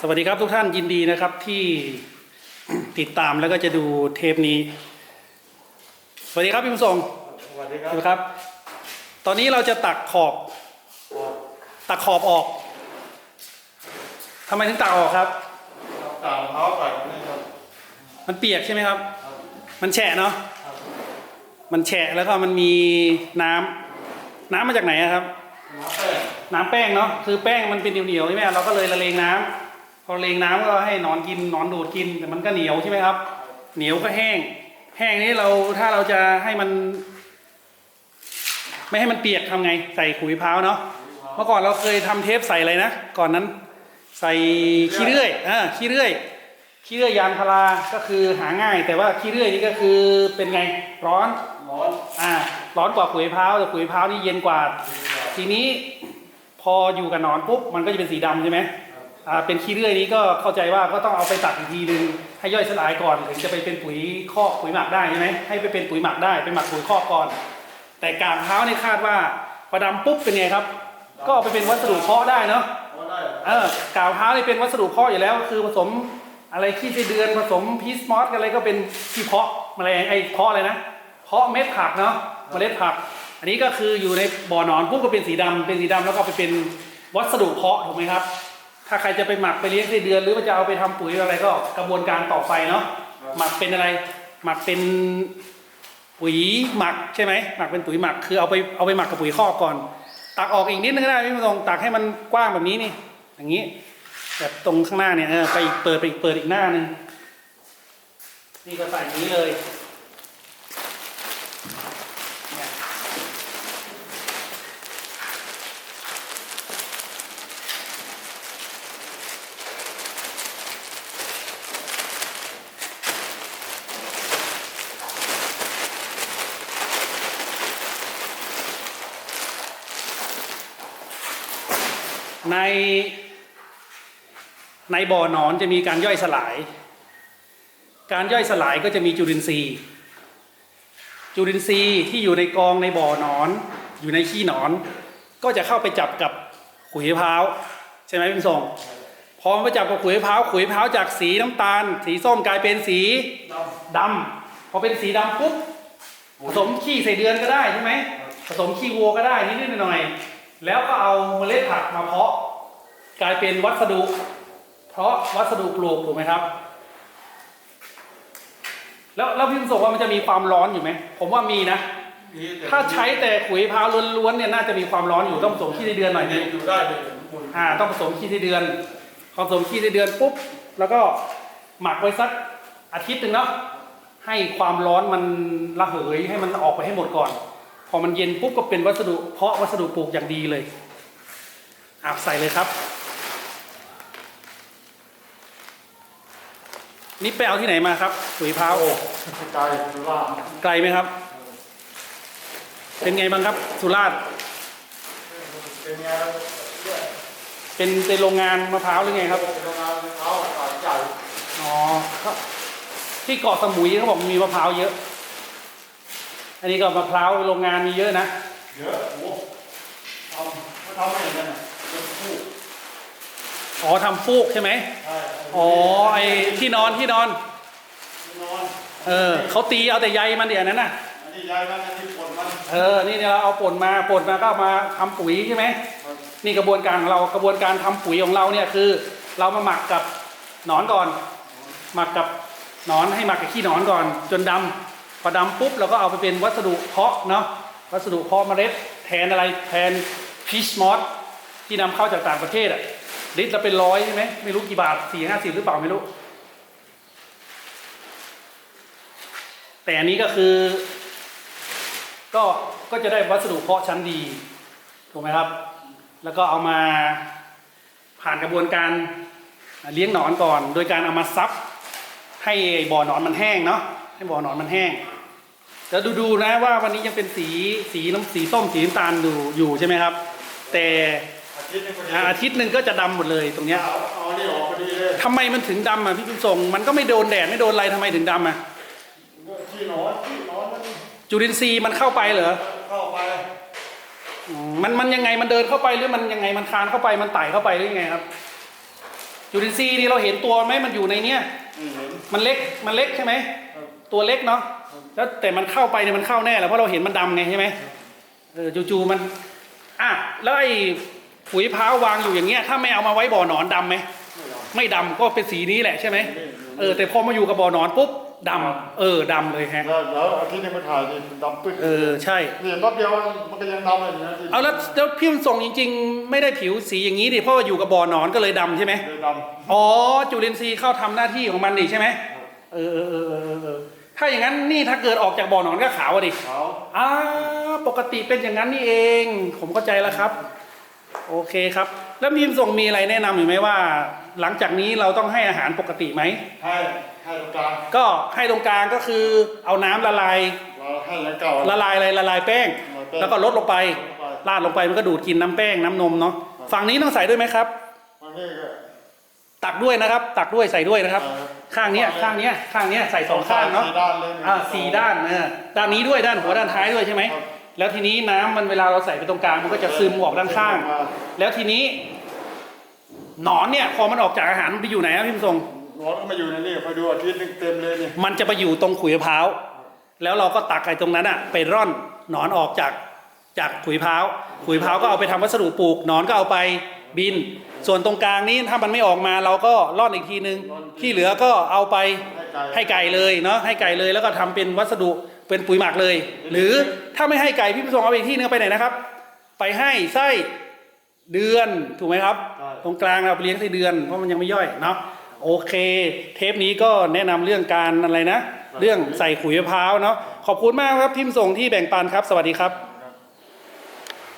สวัสดีครับทุกท่านยินดีนะครับที่ติดตามแล้วก็จะดูเทปนี้ สวัสดีครับพี่บุญทรงสวัสดีครับครับ ตอนนี้เราจะตักขอบ ตักขอบออกทำไมถึงตักออกครับ ต่างเท้าไปนี่ครับ มันเปียกใช่ไหมครับ ครับ มันแฉะเนาะครับมันแฉะแล้วก็มันมีน้ำน้ำมาจากไหนอะครับ น้ำแป้งน้ำแป้งเนาะคือแป้งมันเป็นเหนียวๆใช่ไหมเราก็เลยละเลงน้ำ พอละเลงน้ำก็ให้หนอนกินหนอนดูดกินแต่มันก็เหนียวใช่ไหมครับ เหนียวก็แห้ง แห้งนี้เราถ้าเราจะให้มัน ไม่ให้มันเปียกทำไง ใส่ขุยมะพร้าวเนาะเมื่อก่อนเราเคยทำเทปใส่อะไรนะก่อนนั้น ใส่ขี้เลื่อยอ่าขี้เลื่อยขี้เลื่อยยางพาราก็คือหาง่าย แต่ว่าขี้เลื่อยนี่ก็คือเป็นไงร้อนร้อนอ่าร้อนกว่าขุยมะพร้าวแต่ขุยมะพร้าวนี่เย็นกว่า ทีนี้พออยู่กับหนอนปุ๊บมันก็จะเป็นสีดำใช่ไหมอ่า เป็นขี้เลื่อยนี้ก็เข้าใจว่าก็ต้องเอาไปตัดอีกทีนึงให้ย่อยสลายก่อนถึงจะไปเป็นปุ๋ยคอกปุ๋ยหมักได้ใช่ไหมให้ไปเป็นปุ๋ยหมักได้ไปหมักปุ๋ยคอกก่อน แต่กากมะพร้าวเนี่ยคาดว่าพอดำปุ๊บเป็นไงครับ ก็เอาไปเป็นวัสดุเพาะได้เนาะก็ได้เออกากมะพร้าวนี่เป็นวัสดุเพาะอยู่แล้ว คือผสมอะไรขี้ไส้เดือนผสมพีสมอสอะไรก็เป็นที่เพาะแมลงไอ้เพาะอะไรนะเพาะเม็ดผักเนาะเมล็ดผัก อันนี้ก็คืออยู่ในบ่อหนอนปุ๊บก็เป็นสีดำเป็นสีดำแล้วก็ไปเป็นวัสดุเพาะถูกไหมครับ ถ้าใครจะไปหมักไปเลี้ยงไส้เดือนหรือว่าจะเอาไปทำปุ๋ยอะไรก็กระบวนการต่อไปเนาะหมักเป็นอะไร หมักเป็นปุ๋ยหมักใช่ไหมหมักเป็นปุ๋ยหมักคือเอาไปเอาไปหมักกับปุ๋ยคอกก่อน ตักออกอีกนิดนึงก็ได้พี่ผู้ชมตักให้มันกว้างแบบนี้นี่ อย่างนี้แบบตรงข้างหน้าเนี่ยเออไปอีกเปิดไปอีกเปิดอีกหน้าหนึ่งนี่ก็ใส่อย่างนี้เลยเนี่ย ในในบ่อหนอนจะมีการย่อยสลาย การย่อยสลายก็จะมีจุลินทรีย์ จุลินทรีย์ที่อยู่ในกองในบ่อหนอน อยู่ในขี้หนอน ก็จะเข้าไปจับกับขุยมะพร้าวใช่ไหมพี่ทรงพอมันไปจับกับขุยมะพร้าวขุยมะพร้าวจากสีน้ำตาล สีส้มกลายเป็นสีดดำพอเป็นสีดำปุ๊บผสมขี้ใส่เดือนก็ได้ใช่ไหมผสมขี้วัวก็ได้นิดๆหน่อยๆ แล้วก็เอาเมล็ดผักมาเพาะ กลายเป็นวัสดุ เพราะวัสดุปลูกถูกไหมครับ แล้วแล้วพี่สมบอกว่ามันจะมีความร้อนอยู่ไหมผมว่ามีนะำนี่แต่ถ้าใช้แต่ขุยมะพร้าวล้วนๆเนี่ยน่าจะมีความร้อนอยู่ต้องผสมขี้ไส้เดือนหน่อยนึเด็งกอยู่ได้เลยคุณอ่าต้องผสมขี้ไส้เดือนพอผสมขี้ไส้เดือนปุ๊บแล้วก็หมักไว้สักอาทิตย์หนึ่งเนาะให้ความร้อนมันระเหยให้มันออกไปให้หมดก่อน พอมันเย็นปุ๊บก็เป็นวัสดุ เพาะวัสดุปลูกอย่างดีเลยอาใส่เลยครับ นี่ไปเอาที่ไหนมาครับขุยมะพร้าวโอ้ไกลสุราษฎร์ไกลไหมครับ เป็นไงบ้างครับ สุราษฎร์เป็นไงครับเนี่ยเป็นเป็นโรงงานมะพร้าวหรือไงครับโรงงานเท้าขายใหญ่อ๋อครับที่เกาะสมุยเขาบอกมีมะพร้าวเยอะ อันนี้ก็มะพร้าวโรงงานมีเยอะนะ เยอะโอ้ทำเขาทำไม่เหมือนกันอะเป็นคู่อ๋อทำฟูกใช่ไหมใช่อ๋อไอ้ที่นอนที่นอน นอน เออเขาตีเอาแต่ใยมันเดี๋ยวนั้นน่ะ อันนี้ย้ายมันอันนี้ปนมันเออ นี่เนี่ยเราเอาป่นมาป่นมาก็เอามาทำปุ๋ยใช่ไหมครับนี่กระบวนการของเรากระบวนการทำปุ๋ยของเราเนี่ยคือ เรามาหมักกับหนอนก่อน หมักกับหนอนให้หมักกับขี้หนอนก่อนจนดำ พอดำปุ๊บเราก็เอาไปเป็นวัสดุเพาะเนาะวัสดุเพาะเมล็ดแทนอะไรแทนพีชมอสที่นำเข้าจากต่างประเทศอะลิตรละเป็นร้อยใช่ไหมไม่รู้กี่บาทสี่ห้าสิบหรือเปล่าไม่รู้ แต่อันนี้ก็คือ ก็ก็จะได้วัสดุเพาะชั้นดีถูกไหมครับ แล้วก็เอามาผ่านกระบวนการเลี้ยงหนอนก่อน โดยการเอามาซับให้บ่อหนอนมันแห้งเนาะ ให้บ่อหนอนมันแห้งแล้วดูดูนะว่าวันนี้ยังเป็นสีสีน้ำสีส้มสีน้ำตาลอยู่อยู่ใช่ไหมครับ แต่อาทิตย์นี้พอดีอาทิตย์หนึ่งก็จะดำหมดเลยตรงเนี้ยเอาเอาอันนี้ออกพอดีเลยทำไมมันถึงดำอะพี่คุณทรงมันก็ไม่โดนแดดไม่โดนอะไรทำไมถึงดำอะที่นอนที่นอนมันจุลินทรีย์มันเข้าไปเหรอเข้าไปอืมมันมันยังไงมันเดินเข้าไปหรือมันยังไงมันคลานเข้าไปมันไต่เข้าไปหรือยังไงครับ จุลินทรีย์นี่เราเห็นตัวไหมมันอยู่ในเนี้ยนี่เห็นมันเล็กมันเล็กใช่ไหมครับ ตัวเล็กเนาะแล้วแต่มันเข้าไปเนี่ยมันเข้าแน่แหละเพราะเราเห็นมันดำไงใช่ไหมเออจู่ๆมันอะแล้วไอ้ปุ๋ยพร้าววางอยู่อย่างเงี้ยถ้าไม่เอามาไว้บ่อหนอนดำไหมไม่เอาไม่ดำก็เป็นสีนี้แหละใช่ไหมนี่เออแต่พอมาอยู่กับบ่อหนอนปุ๊บดำเออดำเลยฮะแล้วแล้วอาทิตย์นี้มาถ่ายนี่มันดำปึ๊ดเออใช่นี่เห็นรอบเดียวมันก็ยังดำเลยนะที่เอาแล้วแล้วพี่มันส่งจริง ๆ ไม่ได้ผิวสีอย่างนี้ดิเพราะว่าอยู่กับบ่อหนอนก็เลยดำใช่ไหมเลยดำอ๋อจุลินทรีย์เข้าทำหน้าที่ของมันนี่ใช่ไหมเออเออเออ เออเออเออถ้าอย่างนั้นนี่ถ้าเกิดออกจากบ่อหนอนก็ขาวอะดิขาวอ่าปกติเป็นอย่างนั้นนี่เอง ผมเข้าใจแล้วครับ โอเคครับ แล้วมีมส่งมีอะไรแนะนำอยู่ไหมว่า หลังจากนี้เราต้องให้อาหารปกติไหม ให้ให้ตรงกลางก็ให้ตรงกลางก็คือเอาน้ำละลาย เราให้ยังเก่าละลายอะไรละลายแป้งละลายแป้งแล้วก็ลดลงไปลดลงไปราดลงไปมันก็ดูดกินน้ำแป้งน้ำนมเนาะฝั่งนี้ต้องใส่ด้วยไหมครับ มันนี่ก็ตักด้วยนะครับ ตักด้วยใส่ด้วยนะครับ อ่า ข้างเนี้ยข้างเนี้ยข้างเนี้ยใส่สองข้างเนาะสี่ด้านเลยอ่าสี่ด้านเออด้านนี้ด้วยด้านหัวด้านท้ายด้วยใช่ไหมครับแล้วทีนี้น้ำมันเวลาเราใส่ไปตรงกลางมันก็จะซึมออกด้านข้างมาแล้วทีนี้ หนอนเนี่ยพอมันออกจากอาหารมันไปอยู่ไหนครับพี่มทรงหนอนก็มาอยู่ในนี่คอยดูอาทิตย์หนึงเต็มเลยนี่มันจะไปอยู่ตรงขุยมะพร้าวแล้วเราก็ตักไอ้ตรงนั้นอะไปร่อนหนอนออกจากจากขุยมะพร้าวขุยมะพร้าวก็เอาไปทำวัสดุปลูกหนอนก็เอาไป บิน ส่วนตรงกลางนี้ถ้ามันไม่ออกมาเราก็ร่อนอีกทีนึง ที่เหลือก็เอาไปให้ไก่ให้ไก่เลยเนาะให้ไก่เลยแล้วก็ทำเป็นวัสดุเป็นปุ๋ยหมักเลย หรือถ้าไม่ให้ไก่พี่ผู้ชมเอาไปอีกที่นึงเอาไปไหนนะครับ ไปให้ไส้เดือนถูกไหมครับใช่ตรงกลางเราไปเลี้ยงไส้เดือนเพราะมันยังไม่ย่อยเนาะโอเค เทปนี้ก็แนะนำเรื่องการอะไรนะ เรื่องใส่ขุยมะพร้าวเนาะขอบคุณมากครับพิมพ์ส่งที่แบ่งปันครับ สวัสดีครับ